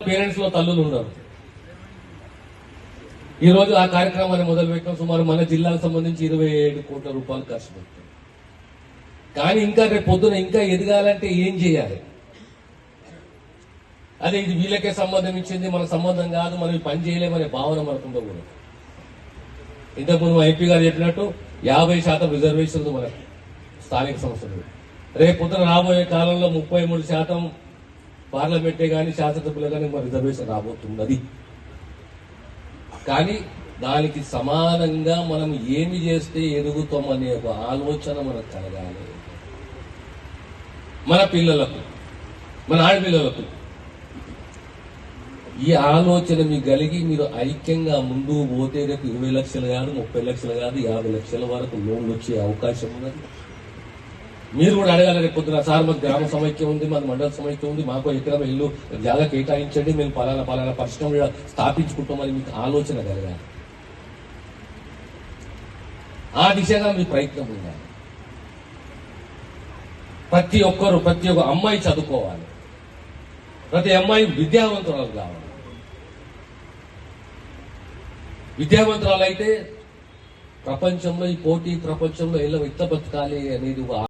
పేరెంట్స్లో తల్లులు ఉన్నారు ఈ రోజు ఆ కార్యక్రమాన్ని మొదలు పెట్టడం సుమారు మన జిల్లాకు సంబంధించి ఇరవై ఏడు కోట్ల రూపాయలు ఖర్చు పెట్టాం కానీ ఇంకా రేపు పొద్దున ఇంకా ఎదగాలంటే ఏం చేయాలి? అదే ఇది వీళ్ళకే సంబంధించింది మన సంబంధం కాదు మనం పని చేయలేమనే భావన మనకు ఉండకూడదు. ఇంతకుముందు మా ఎంపీ గారు చెప్పినట్టు యాభై శాతం రిజర్వేషన్ ఉంది మనకి స్థానిక సంస్థలు. రేపు పొద్దున రాబోయే కాలంలో ముప్పై మూడు శాతం పార్లమెంటే కానీ శాసనసభలో కానీ మన రిజర్వేషన్ రాబోతున్నది. కానీ దానికి సమానంగా మనం ఏమి చేస్తే ఎదుగుతాం అనే ఒక ఆలోచన మనకు కలగాలి. మన పిల్లలకు మన ఆడపిల్లలకు. ఈ ఆలోచన మీకు కలిగి మీరు ఐక్యంగా ముందు పోతే రేపు ఇరవై లక్షలు కాదు ముప్పై లక్షలు కాదు యాభై లక్షల వరకు లోన్లు వచ్చే అవకాశం ఉన్నది. మీరు కూడా అడగాలి రేపు పొద్దున సార్ మాకు గ్రామ సమైక్యం ఉంది మాకు మండల సమైక్యం ఉంది మాకు ఎక్కడ ఇల్లు జాగా కేటాయించండి మేము పలానా పలానా పరిశ్రమ స్థాపించుకుంటామని మీకు ఆలోచన కలగాలి. ఆ దిశగా మీ ప్రయత్నం ఉండాలి. ప్రతి ఒక్కరు ప్రతి ఒక్క అమ్మాయి చదువుకోవాలి. ప్రతి అమ్మాయి విద్యావంతురాలు కావాలి. విద్యావంతురాలు అయితే ప్రపంచంలో ఈ పోటీ ప్రపంచంలో ఎలా ఎట్లా బతకాలి అనేది